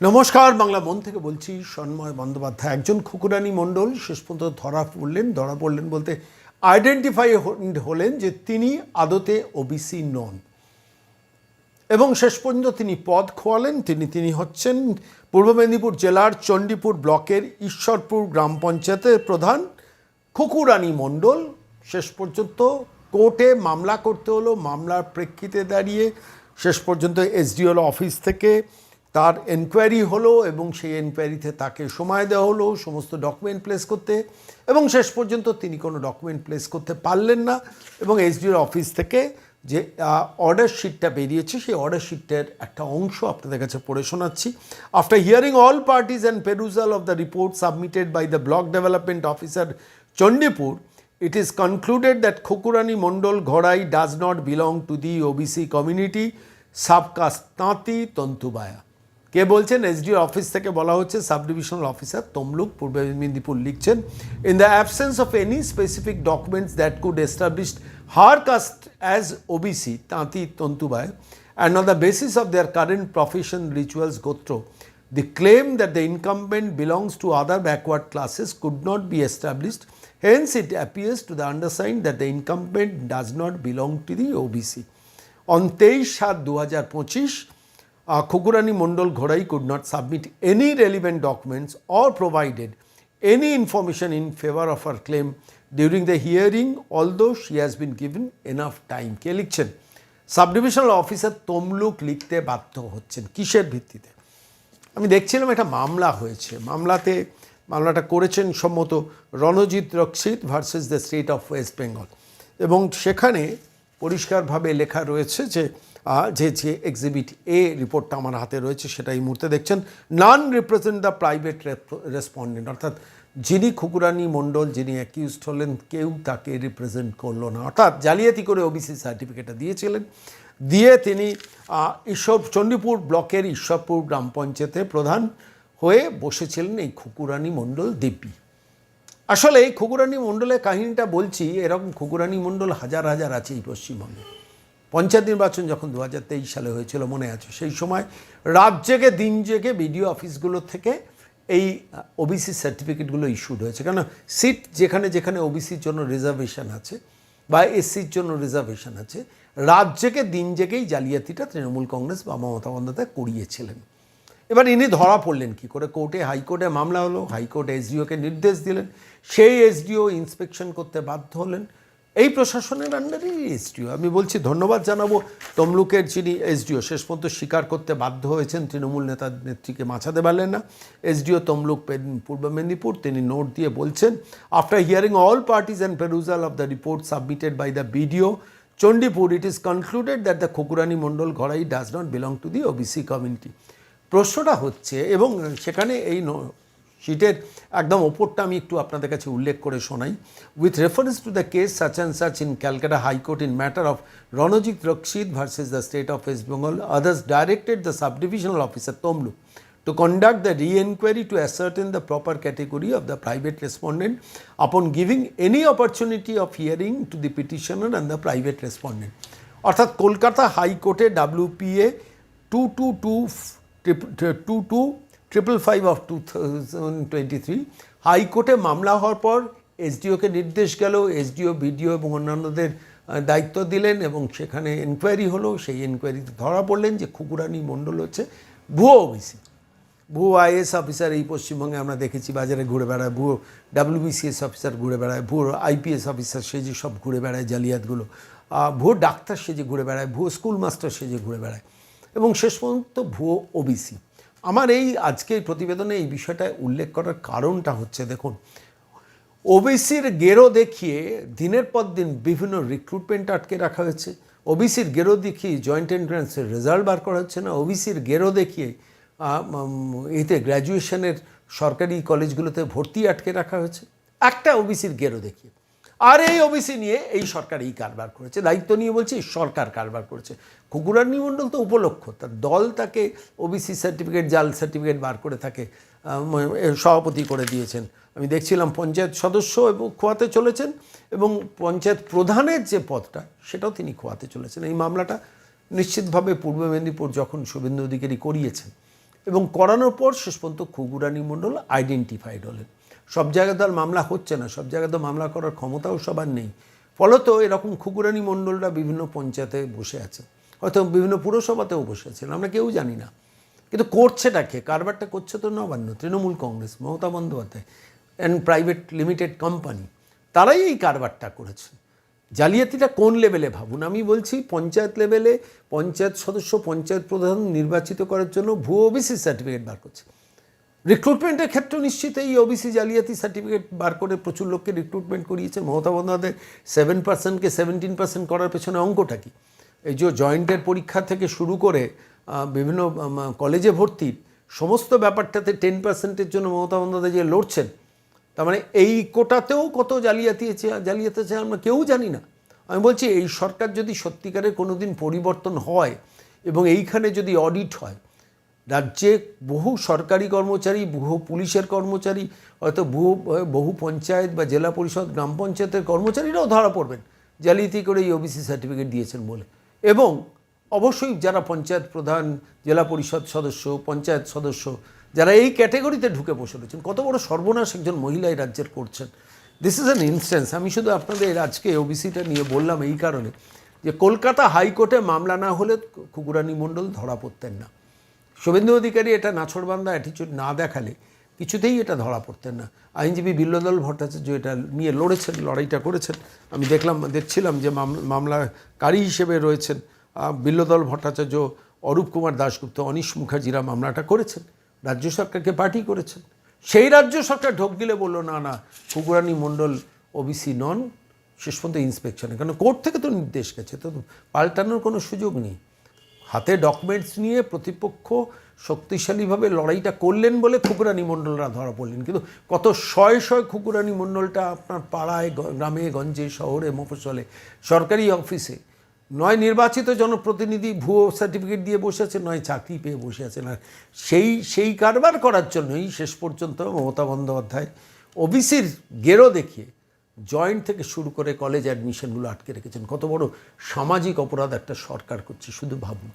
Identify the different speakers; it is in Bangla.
Speaker 1: নমস্কার, বাংলা মন থেকে বলছি সন্ময় বন্দ্যোপাধ্যায়। একজন খুকুরানি মণ্ডল, শেষ পর্যন্ত ধরা পড়লেন ধরা পড়লেন বলতে আইডেন্টিফাই হলেন যে তিনি আদতে ওবিসি নন। এবং শেষ পর্যন্ত তিনি পদ খোয়ালেন, তিনি তিনি হচ্ছেন পূর্ব মেদিনীপুর জেলার চণ্ডীপুর ব্লকের ঈশ্বরপুর গ্রাম পঞ্চায়েতের প্রধান খুকুরানি মণ্ডল। শেষ পর্যন্ত কোর্টে মামলা করতে হলো, মামলার প্রেক্ষিতে দাঁড়িয়ে শেষ পর্যন্ত এসডিওল অফিস থেকে তার এনকোয়ারি হলো এবং সেই এনকোয়ারিতে তাকে সময় দেওয়া হলো সমস্ত ডকুমেন্ট প্লেস করতে এবং শেষ পর্যন্ত তিনি কোনো ডকুমেন্ট প্লেস করতে পারলেন না এবং এসডিওর অফিস থেকে যে অর্ডার শিটটা বেরিয়েছে সেই অর্ডার শিটটার একটা অংশ আপনাদের কাছে পড়ে শোনাচ্ছি। After hearing all parties and perusal of the report submitted by the block development officer Chandipur it is concluded that Khokurani Mondol Ghorai does not belong to the OBC community. Subcaste Tanti Tontubaya क्या एसडीओ अफिस बला हे sub divisional officer Tamluk Purba Medinipur लिखन in the absence of any specific documents that could establish her caste as O B C ताँति Tantubay and on the basis of their current profession rituals gotra the claim that the incumbent belongs to other backward classes could not be establish hence it appears to the undersigned that the incumbent does not belong to the O B C on तेईस सात दो हज़ार पचिस uh, Kugurani Mondal Ghorai could not submit any relevant documents or provided any information in favor of her claim during the hearing although she has been given enough time কে লিখছেন সাবডিভিশনাল অফিসার তমলুক লিখতে বাধ্য হচ্ছেন কিসের ভিত্তিতে আমি দেখছিলাম একটা মামলা হয়েছে মামলাতে মামলাটা করেছেন সম্মত Ranjit Rakshit versus the state of West Bengal এবং সেখানে পরিষ্কারভাবে লেখা রয়েছে যে যে যে এক্সিবিট এ রিপোর্টটা আমার হাতে রয়েছে, সেটা এই মুহূর্তে দেখছেন। None represent the private respondent অর্থাৎ যিনি খুকুরানি মণ্ডল, যিনি অ্যাকিউজড হলেন, কেউ তাকে রিপ্রেজেন্ট করল না। অর্থাৎ জালিয়াতি করে ওবিসি সার্টিফিকেটটা দিয়েছিলেন। দিয়ে তিনি ঈশ্বর, চণ্ডীপুর ব্লকের ঈশ্বরপুর গ্রাম পঞ্চায়েতে প্রধান হয়ে বসেছিলেন এই খুকুরানি মণ্ডল দেবী আসলে এই খুকুরানি মণ্ডলের কাহিনীটা বলছি, এরকম খুকুরানি মণ্ডল হাজার হাজার আছে এই পশ্চিমবঙ্গে। পঞ্চায়েত নির্বাচন যখন দু সালে হয়েছিল, মনে আছে? সেই সময় রাত জেগে, দিন জেগে বিডিও অফিসগুলোর থেকে এই ওবিসি সার্টিফিকেটগুলো ইস্যুড হয়েছে। কেন সিট যেখানে যেখানে ওবিসির জন্য রিজার্ভেশন আছে বা এসসির জন্য রিজার্ভেশন আছে, রাত জেগে, দিন জেগেই জালিয়াতিটা তৃণমূল কংগ্রেস বা মমতা বন্দ্যোপাধ্যায় করিয়েছিলেন। এবার ইনি ধরা পড়লেন কি করে? কোর্টে, হাইকোর্টে মামলা হলো, হাইকোর্ট এসডিওকে নির্দেশ দিলেন। সেই এসডিও ইন্সপেকশন করতে বাধ্য হলেন। এই প্রশাসনের আন্ডারেই এসডিও। আমি বলছি, ধন্যবাদ জানাব তমলুকের যিনি এসডিও, শেষ পর্যন্ত স্বীকার করতে বাধ্য হয়েছেন তৃণমূল নেতার নেত্রীকে মাছাতে পারলেন না। এসডিও তমলুক পূর্ব মেদিনীপুর, তিনি নোট দিয়ে বলছেন after hearing all parties and perusal of the report submitted by the BDO Chandipur it is concluded that the Khukurani Mondal Ghorai does not belong to the OBC community প্রশ্নটা হচ্ছে, এবং সেখানে এই শিটের একদম ওপরটা আমি একটু আপনাদের কাছে উল্লেখ করে শোনাই। With reference to the case such and such in Calcutta high court in matter of Ranjit Rakshit versus the state of West Bengal others directed the sub divisional officer Tamluk to conduct the re-inquiry to ascertain the proper category of the private respondent upon giving any opportunity of hearing to the petitioner and the private respondent. অর্থাৎ কলকাতা হাইকোর্টে WPA two two two two two triple five of two thousand twenty three হাইকোর্টে মামলা হওয়ার পর এসডিওকে নির্দেশ গেল এসডিও বিডিও এবং অন্যান্যদের দায়িত্ব দিলেন এবং সেখানে এনকোয়ারি হলো। সেই এনকোয়ারিতে ধরা পড়লেন যে খুকুরানি মণ্ডল হচ্ছে ভুয়ো ওবিসি। ভুয়ো আইএস অফিসার এই পশ্চিমবঙ্গে আমরা দেখেছি, বাজারে ঘুরে বেড়ায়, ভুয়ো ডাব্লিউবিসিএস অফিসার ঘুরে বেড়ায়, ভুয়ো আইপিএস অফিসার সেজে সব ঘুরে বেড়ায় জালিয়াতগুলো ভুয়ো ডাক্তার সেজে ঘুরে বেড়ায়, ভুয়ো স্কুল মাস্টার সেজে ঘুরে বেড়ায় এবং শেষ পর্যন্ত ভুয়ো ওবিসি। আমার এই আজকের প্রতিবেদনে এই বিষয়টা উল্লেখ করার কারণটা হচ্ছে, দেখুন, ওবিসির গেরো দেখিয়ে দিনের পর দিন বিভিন্ন রিক্রুটমেন্ট আটকে রাখা হয়েছে। ওবিসির গেরো দেখিয়ে জয়েন্ট এন্ট্রান্সের রেজাল্ট বার করা হচ্ছে না। ওবিসির গেরো দেখিয়ে এতে গ্র্যাজুয়েশনের সরকারি কলেজগুলোতে ভর্তি আটকে রাখা হয়েছে। একটা ওবিসির গেরো দেখিয়ে। আর এই ওবিসি নিয়ে এই সরকার এই কারবার করেছে, দায়িত্ব নিয়ে বলছি সরকার কারবার করেছে। কুকুরানি মণ্ডল তো উপলক্ষ, তার দল তাকে ওবিসি সার্টিফিকেট জাল সার্টিফিকেট বার করে থাকে সভাপতি করে দিয়েছেন। আমি দেখছিলাম পঞ্চায়েত সদস্য এবং খোয়াতে চলেছেন এবং পঞ্চায়েত প্রধানের যে পদটা, সেটাও তিনি খোয়াতে চলেছেন। এই মামলাটা নিশ্চিতভাবে পূর্ব মেদিনীপুর যখন শুভেন্দু অধিকারী করিয়েছেন এবং করানোর পর শেষ পর্যন্ত খুগুরানি মণ্ডল আইডেন্টিফাইড হলেন। সব জায়গায় তো আর মামলা হচ্ছে না, সব জায়গায় তো মামলা করার ক্ষমতাও সবার নেই। ফলত এরকম খুকুরানি মণ্ডলরা বিভিন্ন পঞ্চায়েতে বসে আছে, হয়তো বিভিন্ন পুরসভাতেও বসে আছেন আমরা কেউ জানি না। কিন্তু করছেটা কে? কারবারটা করছে তো Nabanna, Trinamool Congress, Mamata Bandyopadhyay and private limited company তারাই এই কারবারটা করেছে। জালিয়াতিটা কোন লেভেলে ভাবুন? আমি বলছি পঞ্চায়েত লেভেলে পঞ্চায়েত সদস্য, পঞ্চায়েত প্রধান নির্বাচিত করার জন্য ভুয়ো ওবিসি সার্টিফিকেট বার করছে। রিক্রুটমেন্টের ক্ষেত্রে নিশ্চিত এই ওবিসি জালিয়াতি সার্টিফিকেট বার করে প্রচুর লোককে রিক্রুটমেন্ট করিয়েছে। মমতা বন্দ্যোপাধ্যায় সেভেন পার্সেন্টকে সেভেন্টিন পার্সেন্ট করার পেছনে অঙ্কটা কি? এই যে জয়েন্টের পরীক্ষা থেকে শুরু করে বিভিন্ন কলেজে ভর্তির সমস্ত ব্যাপারটাতে টেন পার্সেন্টের জন্য মমতা বন্দ্যোপাধ্যায় যে লড়ছেন, তার মানে এই কোটাতেও কত জালিয়াতি আছে জালিয়াতি আছে আমরা কেউ জানি না। আমি বলছি এই সরকার যদি সত্যিকারের কোনো দিন পরিবর্তন হয় এবং এইখানে যদি অডিট হয় রাজ্যে বহু সরকারি কর্মচারী, বহু পুলিশের কর্মচারী, হয়তো বহু বহু পঞ্চায়েত বা জেলা পরিষদ, গ্রাম পঞ্চায়েতের কর্মচারীরাও ধরা পড়বেন। জালিয়াতি করে এই ওবিসি সার্টিফিকেট দিয়েছেন বলে। এবং অবশ্যই যারা পঞ্চায়েত প্রধান, জেলা পরিষদ সদস্য, পঞ্চায়েত সদস্য, যারা এই ক্যাটেগরিতে ঢুকে বসে রয়েছেন, কত বড় সর্বনাশ একজন মহিলা এই রাজ্যের করছেন। দিস ইজ অ্যান ইনস্ট্যান্স আমি শুধু আপনাদের আজকে ওবিসিটা নিয়ে বললাম এই কারণে যে কলকাতা হাইকোর্টে মামলা না হলে কুকুরানি মণ্ডল ধরা পড়তেন না। শুভেন্দু অধিকারী এটা নাছড়বান্ধা অ্যাটিচিউড না দেখালে কিছুতেই এটা ধরা পড়তেন না। আইনজীবী বিল্লদল ভট্টাচার্য এটা নিয়ে লড়েছেন, লড়াইটা করেছেন। আমি দেখলাম, দেখছিলাম যে মাম- মামলাকারী হিসেবে রয়েছেন বিল্লদল ভট্টাচার্য, অরূপ কুমার দাশগুপ্ত, অনিশ মুখার্জিরা মামলাটা করেছেন, রাজ্য সরকারকে পার্টি করেছেন। সেই রাজ্য সরকার ঢোক গিলে বলল, না না, কুকুরানি মণ্ডল ওবিসি নন, শেষ পর্যন্ত ইন্সপেকশনে কারণ কোর্ট থেকে তো নির্দেশ গেছে, তো পাল্টানোর কোনো সুযোগ নেই। হাতে ডকুমেন্টস নিয়ে প্রতিপক্ষ শক্তিশালীভাবে লড়াইটা করলেন বলে খুকুরানি মণ্ডলরা ধরা পড়লেন। কিন্তু কত শয়ে শয়ে খুকুরানি মণ্ডলটা আপনার পাড়ায় গ্রামে, গঞ্জে, শহরে মফসলে সরকারি অফিসে নয় নির্বাচিত জনপ্রতিনিধি ভুয়ো সার্টিফিকেট দিয়ে বসে আছে, নয় চাকরি পেয়ে বসে আছেন। আর সেই সেই কারবার করার জন্যই শেষ পর্যন্ত মমতা বন্দ্যোপাধ্যায় ওবিসির গেরো দেখিয়ে জয়েন্ট থেকে শুরু করে কলেজ অ্যাডমিশনগুলো আটকে রেখেছেন। কত বড় সামাজিক অপরাধ একটা সরকার করছে, শুধু ভাবুন।